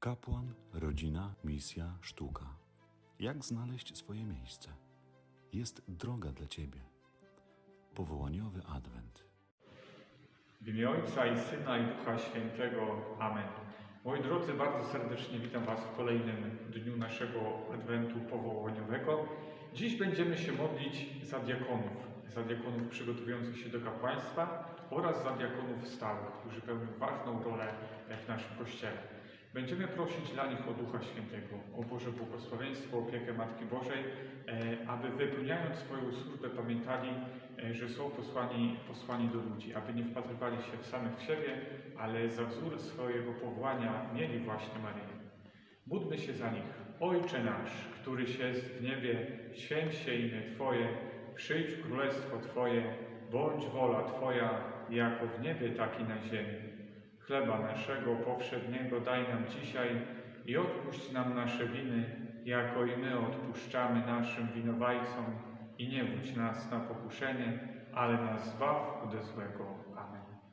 Kapłan, rodzina, misja, sztuka. Jak znaleźć swoje miejsce? Jest droga dla Ciebie. Powołaniowy Adwent. W imię Ojca i Syna i Ducha Świętego. Amen. Moi drodzy, bardzo serdecznie witam Was w kolejnym dniu naszego Adwentu powołaniowego. Dziś będziemy się modlić za diakonów, za diakonów przygotowujących się do kapłaństwa oraz za diakonów stałych, którzy pełnią ważną rolę w naszym Kościele. Będziemy prosić dla nich o Ducha Świętego, o Boże błogosławieństwo, opiekę Matki Bożej, e, aby wypełniając swoją służbę pamiętali, e, że są posłani, posłani do ludzi, aby nie wpatrywali się w samych siebie, ale za wzór swojego powołania mieli właśnie Maryję. Módlmy się za nich. Ojcze nasz, któryś jest w niebie, święć się imię Twoje, przyjdź królestwo Twoje, bądź wola Twoja, jako w niebie, tak i na ziemi. Chleba naszego powszedniego daj nam dzisiaj i odpuść nam nasze winy, jako i my odpuszczamy naszym winowajcom. I nie wódź nas na pokuszenie, ale nas zbaw ode złego. Amen.